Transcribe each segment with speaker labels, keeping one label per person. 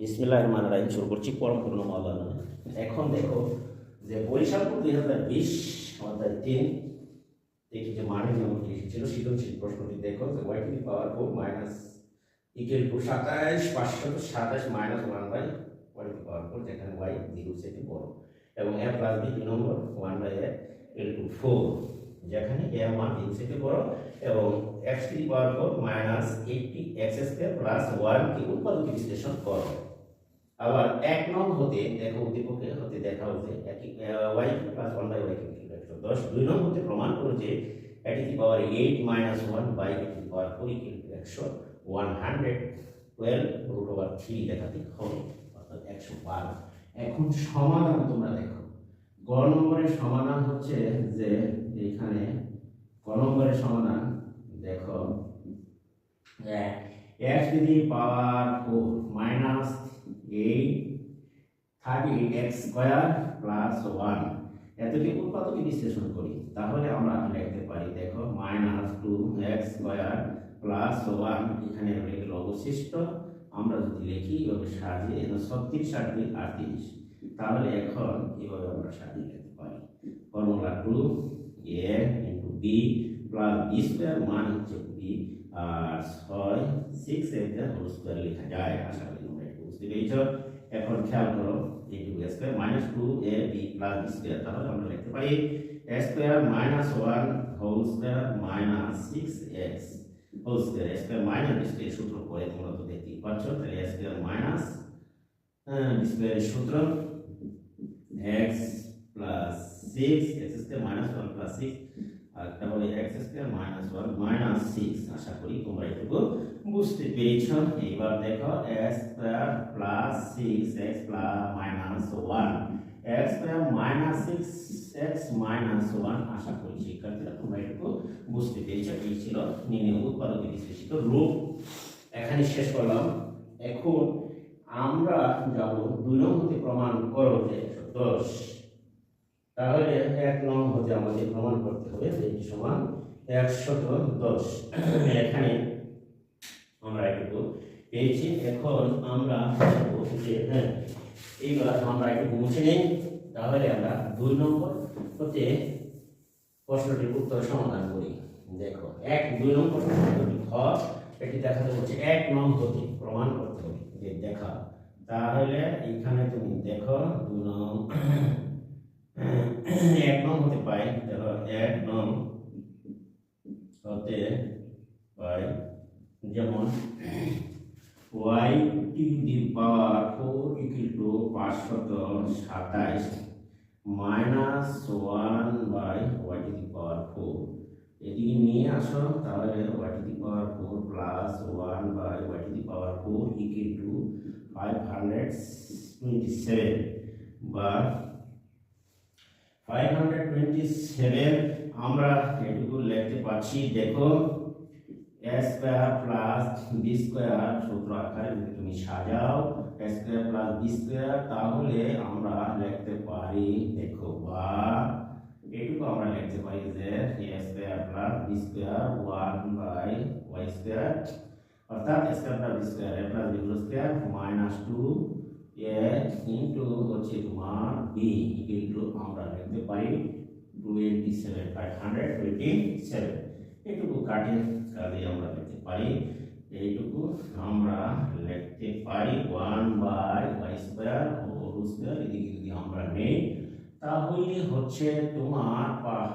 Speaker 1: বিসমিল্লাহ রহমান রাহিম শুরু করছি পরম পূর্ণ মাওলানা। এখন দেখো যে বৈশাখ দুই হাজার বিশ, অধ্যায় তিন, দেখি যে মানে যেমনটি এসেছিল সৃজনশীল প্রশ্নটি দেখো, যে y to power four minus equal to সাতাইশ পাঁচশো সাতাইশ minus one by y to power four যেখানে ওয়াই জিরো থেকে বড়। এবং এ প্লাস বি দুই নম্বর? One by a equal to four যেখানে এ মান তিন থেকে বড়। এবং x to power four minus eighty x square plus one কে উৎপাদক বিশ্লেষণ করো। আবার এক নং হতে, দেখো উদ্দীপকে হতে দেখা হচ্ছে, একই y plus one by y দশ, দুই নং হতে প্রমাণ করো যে এটি কি power eight minus one by এটি পাওয়ার ফোর একশো one hundred twelve root over three দেখাতে হবে, অর্থাৎ একশো বারো। এখন সমাধান তোমরা দেখো। গ নম্বরের সমাধান হচ্ছে যে এইখানে ক নম্বরের সমাধান দেখো এক্স যদি power four minus eight thirty x square plus one এতকে উৎপাদকে বিশ্লেষণ করি? তাহলে আমরা লিখতে পারি দেখো minus two x square plus one এখানে রয়ে গেল অবশিষ্ট। আমরা যদি লিখি এভাবে সাজিয়ে ছত্রিশ আটত্রিশ আটত্রিশ তাহলে এখন এভাবে আমরা সাজিয়ে লিখতে পারি। Formula two a into b plus b square মান হচ্ছে বি আর ছয় সিক্স এটা হোল স্কোয়ার লেখা যায়। আশা করি তোমরা একটু বুঝতে পেরেছ। এখন খেয়াল করো a two square minus two a b plus b square তাহলে আমরা লিখতে পারি a square minus one whole square minus six x whole square a square minus b square সূত্র করে তোমরা তো দেখতেই পাচ্ছ। তাহলে এ স্কোয়ার মাইনাস বি স্কোয়ারের সূত্র x plus six x square minus one plus six আর একটা হলো x square minus one minus six আশা করি তোমরা এটুকু বুঝতে পেরেছ। এইবার দেখো x square plus six x plus minus one x square minus six x minus one আশা করি শিক্ষার্থীরা তোমরা এটুকু বুঝতে পেরেছ। এই ছিল নির্ণয় উৎপাদকে বিশ্লেষিত রূপ। এখানে শেষ করলাম। এখন আমরা যাব দুই নং হতে প্রমাণ করো যে দশ তাহলে এক নং হতে আমাদের প্রমাণ করতে হবে যে এটি সমান একশত দশ। এখানে আমরা একটু পেয়েছি। এখন আমরা যে হ্যাঁ এইবার আমরা একটু মুছে নিই। তাহলে আমরা দুই নম্বর হতে প্রশ্নটির উত্তর সমাধান করি। দেখো, এক, দুই নম্বর প্রশ্নটি খ। এটি দেখাতে হচ্ছে এক নং হতে প্রমাণ করতে হবে। যে দেখা, তাহলে এখানে তুমি দেখো দুই নং এক নং হতে পাই দেখো এক নং হতে পাই। যেমন y to the power four equal to পাঁচশত সাতাইশ minus one by y to the power four এদিকে নিয়ে আসো, তাহলে y to the power four plus one by y to the power four equal to five hundred twenty seven বা five hundred twenty seven আমরা এটুকু লিখতে পারছি। দেখো a square plus b square সূত্র আকারে যদি তুমি সাজাও a square plus b square তাহলে আমরা লিখতে পারি, দেখো বা, এটুকু আমরা লিখতে পারি যে a square plus b square one by y square অর্থাৎ square plus b square a plus b square minus two a into হচ্ছে তোমার বি টু আমরা লিখতে পারি twenty seven five hundred twenty seven এইটুকু কাটে কাজে আমরা লিখতে পারি। এইটুকু আমরা লিখতে পারি one by y square whole square এদিকে যদি আমরা নেই, তাহলে হচ্ছে তোমার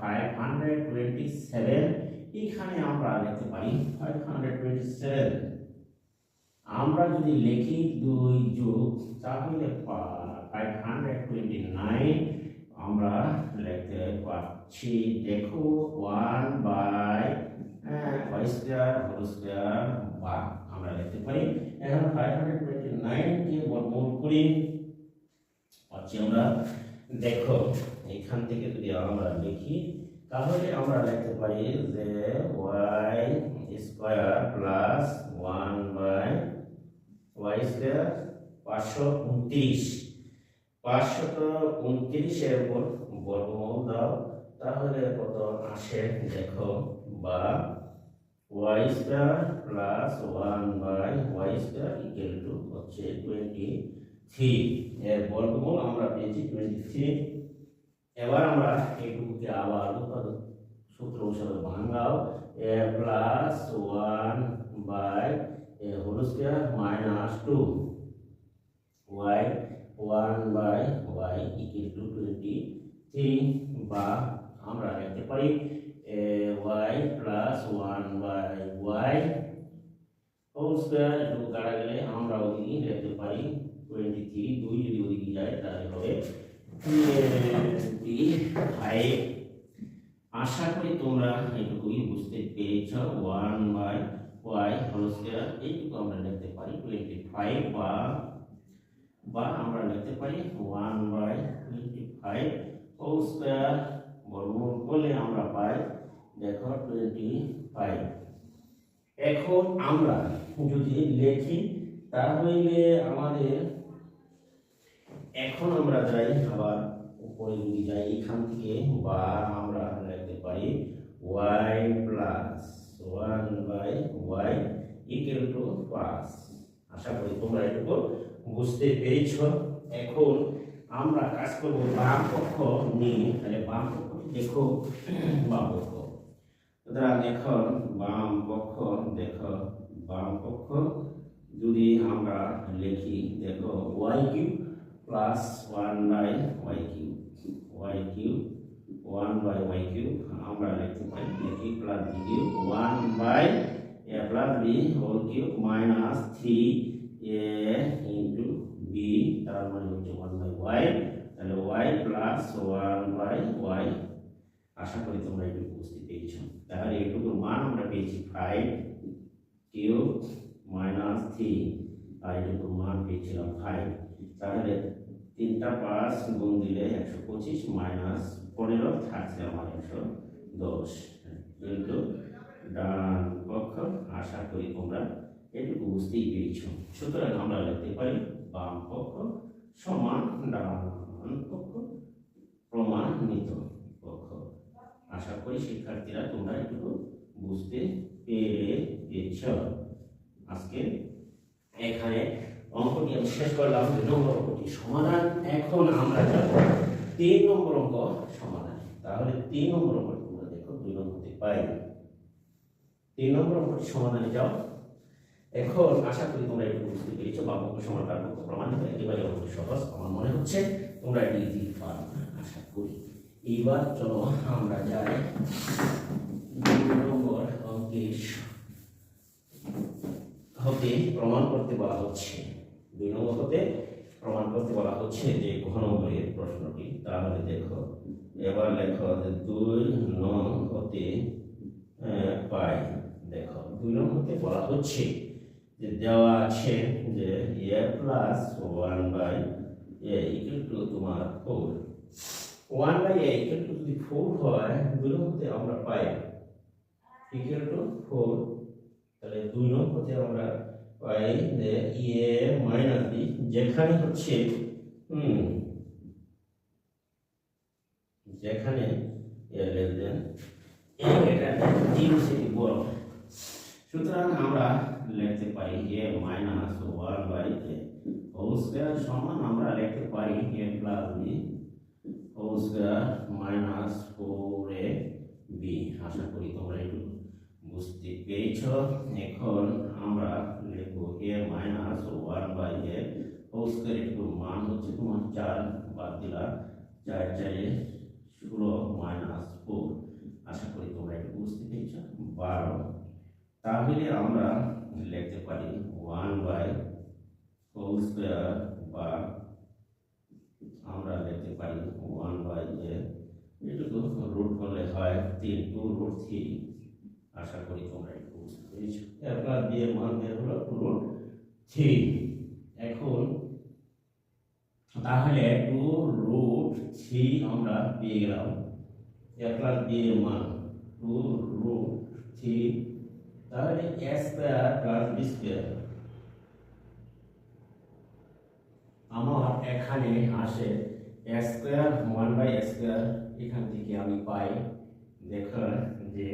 Speaker 1: ফাইভ হান্ড্রেড টোয়েন্টি সেভেন এখানে আমরা লিখতে পারি ফাইভ হান্ড্রেড টোয়েন্টি সেভেন আমরা যদি লিখি দুই যোগ তাহলে ফাইভ হান্ড্রেড টোয়েন্টি নাইন আমরা লিখতে পারছি, দেখো one by y square whole square বা আমরা লিখতে পারি। এখন ফাইভ হান্ড্রেড টোয়েন্টি নাইনকে বর্গমূল করি। পাচ্ছি আমরা। দেখো, এখান থেকে যদি আমরা লিখি, তাহলে আমরা লিখতে পারি যে y square plus one by y square পাঁচশো উনত্রিশ। পাঁচশত উনত্রিশের উপর বর্গমূল দাও, তাহলে কত আসে দেখো, বা y square plus one by y square equal to হচ্ছে টোয়েন্টি থ্রি এর বর্গমূল আমরা পেয়েছি টোয়েন্টি থ্রি এবার আমরা এইটুকুকে আবার উৎপাদক সূত্র হিসাবে ভাঙাও। A plus one by whole square minus two y one by y equal to twenty three বা আমরা লিখতে পারি y plus one by y whole square একটু কাটা গেলে আমরা ওদিকে লিখতে পারি টোয়েন্টি থ্রি দুই যদি ওদিকে যায় তাহলে হবে টোয়েন্টি ফাইভ আশা করি তোমরা এইটুকুই বুঝতে পেরেছ। ওয়ান বাই এইটুকু আমরা লিখতে পারি টোয়েন্টি ফাইভ বা বা আমরা লিখতে পারি one by twenty five whole square বর্গমূল করলে আমরা পাই, দেখো টোয়েন্টি ফাইভ এখন আমরা যদি লিখি, তাহলে আমাদের, এখন আমরা যাই, আবার উপরে যদি যাই, এখান থেকে বা আমরা লিখতে পারি y plus one by y equal to পাঁচ আশা করি তোমরা এটুকু বুঝতে পেরেছ। এখন আমরা কাজ করব বাম পক্ষ নিয়ে। তাহলে বাম পক্ষ দেখো, বাম পক্ষ। সুতরাং এখন বাম পক্ষ, দেখো, বাম পক্ষ। যদি আমরা লিখি, দেখো y cube plus one by y cube y cube one by y cube আমরা লিখতে পারি লিখি plus b cube one by a plus b whole cube minus three a into b তার মানে হচ্ছে ওয়ান বাই ওয়াই তাহলে y plus one by y আশা করি তোমরা একটু বুঝতে পেরেছ। তাহলে এটুকুর মান আমরা পেয়েছি ফাইভ কিউ মাইনাস থ্রি আর এটুকুর মান পেয়েছিলাম ফাইভ তাহলে তিনটা পাঁচ গুণ দিলে একশো পঁচিশ মাইনাস পনেরো থাকছে আমার একশো দশ। কিন্তু ডান পক্ষ, আশা করি তোমরা এটুকু বুঝতেই পেরেছ। সুতরাং আমরা লিখতে পারি বাম পক্ষ সমান ডান পক্ষ প্রমাণিত পক্ষ। আশা করি শিক্ষার্থীরা তোমরা একটু বুঝতে পেরেছ। আজকে এখানে অঙ্কটি আমি শেষ করলাম। দুই নম্বর অঙ্কটি সমাধান, এখন আমরা যাব তিন নম্বর অঙ্ক সমাধান। তাহলে তিন নম্বর অঙ্কটি তোমরা দেখো, দুই নম্বরতে পাই তিন নম্বর অঙ্কটি সমাধানে যাও। এখন আশা করি তোমরা একটু বুঝতে পেরেছ বা তার পক্ষ প্রমাণিত। একেবারে অঙ্ক সহজ। আমার মনে হচ্ছে তোমরা এটি দিতে পারো আশা করি। এইবার চলো আমরা যাই। নম্বর অঙ্কের হতে প্রমাণ করতে বলা হচ্ছে। দুই নম্বর হতে প্রমাণ করতে বলা হচ্ছে যে ঘ নম্বরের প্রশ্নটি। তাহলে দেখো, এবার লেখো যে দুই নং হতে পাই। দেখো, দুই নং হতে বলা হচ্ছে যে দেওয়া আছে যে a plus one by a equal to তোমার four one by a equal to যদি ফোর হয় দুই হতে আমরা পাই ইকুয়াল টু ফোর তাহলে দুই হতে আমরা পাই যে এ মাইনাস বি যেখানে হচ্ছে, হুম, যেখানে a less than a greater than zero থেকে বড় সুতরাং আমরা লিখতে পারি a minus one by a whole square সমান আমরা লিখতে পারি a plus b whole square minus four a b আশা করি তোমরা একটু বুঝতে পেরেছ। এখন আমরা লিখব a minus one by a whole square একটু মান হচ্ছে তোমার চার, বাদ দিলা। চার, চারে ষোলো মাইনাস ফোর আশা করি তোমরা একটু বুঝতে পেরেছ। বারো। তাহলে আমরা লিখতে পারি ওয়ান বাই হোল স্কোয়ার বা আমরা লিখতে পারি ওয়ান বাই এ এটুকু রুট করলে হয় তিন, টু রুট থ্রি আশা করি তোমরা একটু বুঝতে পেরেছ। দিয়ে মান বের হলো রুট থ্রি এখন তাহলে টু রুট থ্রি আমরা পেয়ে গেলাম। এ প্লাস বি এর মান টু রুট থ্রি তাহলে a square plus b square আমার এখানে আসে a square one by a square এখান থেকে আমি পাই দেখার যে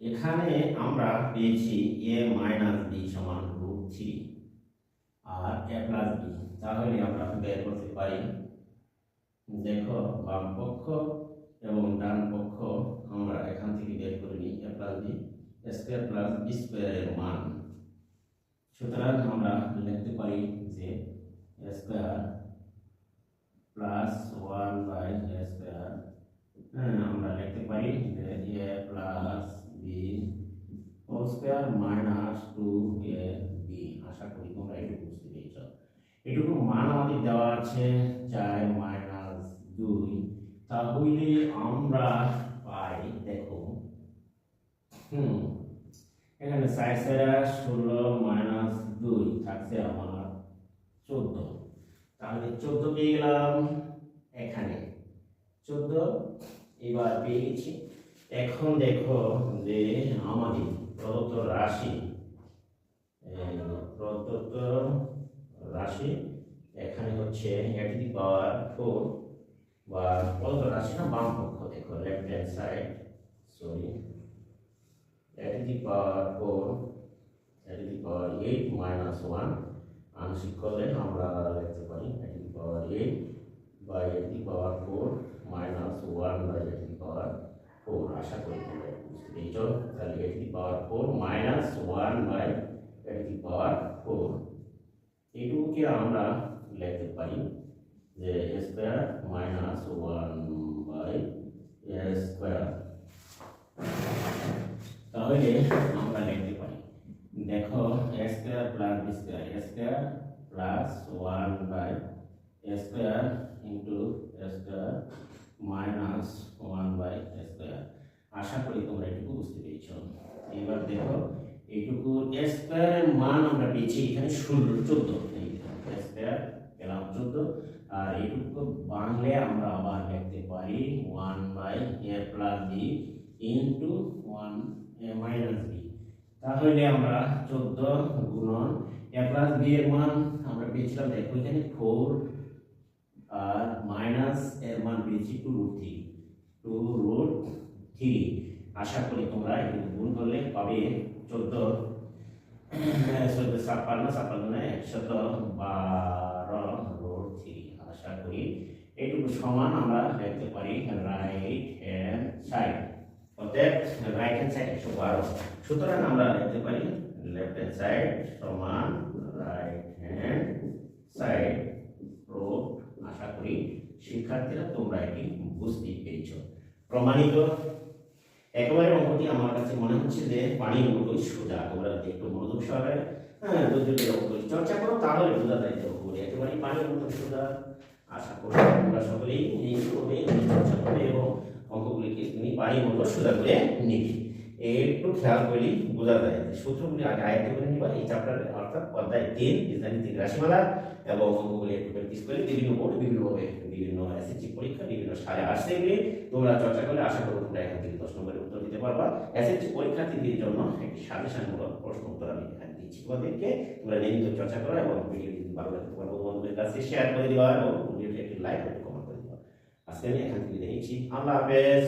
Speaker 1: এখানে আমরা পেয়েছি এ মাইনাস বি সমান রুট থ্রি আর এ প্লাস বি তাহলে আমরা বের করতে পারি দেখো, বাম পক্ষ এবং ডান পক্ষ আমরা এখান থেকে বের করে নিই, a plus b, square plus b স্কোয়ারের মান। সুতরাং আমরা লিখতে পারি যে square plus one by square হ্যাঁ আমরা লিখতে পারি যে a plus b whole square minus two a b. আশা করি তোমরা এটুকু বুঝতে পেরেছ। এটুকু মান আমাদের দেওয়া আছে চার দুই। তাহলে আমরা পাই, দেখো, হুম, এখানে সাইড সেরা ষোলো মাইনাস দুই থাকছে আমার চোদ্দ। তাহলে চোদ্দ পেয়ে গেলাম এখানে। চোদ্দ, এবার পেয়ে গেছি। এখন দেখো যে আমাদের প্রদত্ত রাশি প্রদত্ত রাশি এখানে হচ্ছে এটি পাওয়ার ফোর বা প্রদত্ত রাশি না? বাম পক্ষ দেখো লেফট হ্যান্ড সাইড সরি এটি দি পাওয়ার ফোর এটি the power eight minus one আংশিক করলে আমরা লিখতে পারি এটি দি পাওয়ার এইট বাই এটি power four minus one by এটি পাওয়ার ফোর আশা করি তোমরা বুঝতে পেরেছ। তাহলে এটি power four minus one by এটি পাওয়ার ফোর এইটুকুকে আমরা লিখতে পারি। যে square minus one by square তাহলে আমরা লিখতে পারি দেখো square plus b square square plus one by square into square minus one by square আশা করি তোমরা এটুকু বুঝতে পেরেছ। এবার দেখো, এইটুকু স্কোয়ারের মান আমরা পেয়েছি এখানে ষোলো, চোদ্দ। স্কোয়ার পেলাম চোদ্দ। আর এইটুকু বাংলে আমরা আবার লিখতে পারি one by a plus b into one a minus b তাহলে আমরা চোদ্দ গুণন এ প্লাস বি এর মান আমরা পেয়েছিলাম, দেখো এখানে ফোর আর মাইনাস এর মান পেয়েছি two root three two root three আশা করি তোমরা একটু গুণ করলে পাবে চোদ্দ চোদ্দ ছাপ্পান্ন ছাপ্পান্ন একশত বারো। আশা করি। এইটুকু সমান আমরা লিখতে পারি রাইট হ্যান্ড সাইড অর্থাৎ রাইট হ্যান্ড সাইড একশো বারো। সুতরাং আমরা লিখতে পারি লেফট হ্যান্ড সাইড সমান রাইট হ্যান্ড সাইড প্রুফ আশা করি শিক্ষার্থীরা তোমরা এটি বুঝতেই পেরেছ। প্রমাণিত। একেবারে অঙ্কটি আমার কাছে মনে হচ্ছে যে পানির মতোই সোজা, তোমরা যদি একটু মনোযোগ সহকারে হ্যাঁ যদি চর্চা করো, তাহলে বোঝা যায় যে অঙ্কগুলি একেবারে পানির মতো সোজা। আশা করি তোমরা সকলেই এইভাবে চর্চা করবে এবং অঙ্কগুলিকে তুমি পানির মতো সোজা করে নিবি। একটু খেয়াল করলেই বোঝা যায় যে সূত্রগুলি আগে আয়ত্ত করে নিবা। এই চ্যাপ্টারে অর্থাৎ অধ্যায় তিন বীজগাণিতিক রাশিমালা এবং অঙ্কগুলি একটু প্র্যাকটিস করে বিভিন্ন বোর্ড বিভিন্নভাবে বিভিন্ন এসএসসি পরীক্ষা, বিভিন্ন সালে আসতে গেলে তোমরা চর্চা করলে আশা করো তোমরা এখান থেকে দশ নম্বরের উত্তর দিতে পারবা। এসএসসি পরীক্ষার্থীদের জন্য একটি সাজেশনমূলক প্রশ্ন উত্তর আমি দিচ্ছি তোমাদেরকে তোমরা নিয়মিত চর্চা করো এবং ভিডিও ভালো লাগে, তোমার কাছে শেয়ার করে দিবা এবং ভিডিওটি একটি লাইক কমেন্ট করে দিবা আজকে আমি এখান থেকে নিয়েছি আল্লাহ হাফেজ।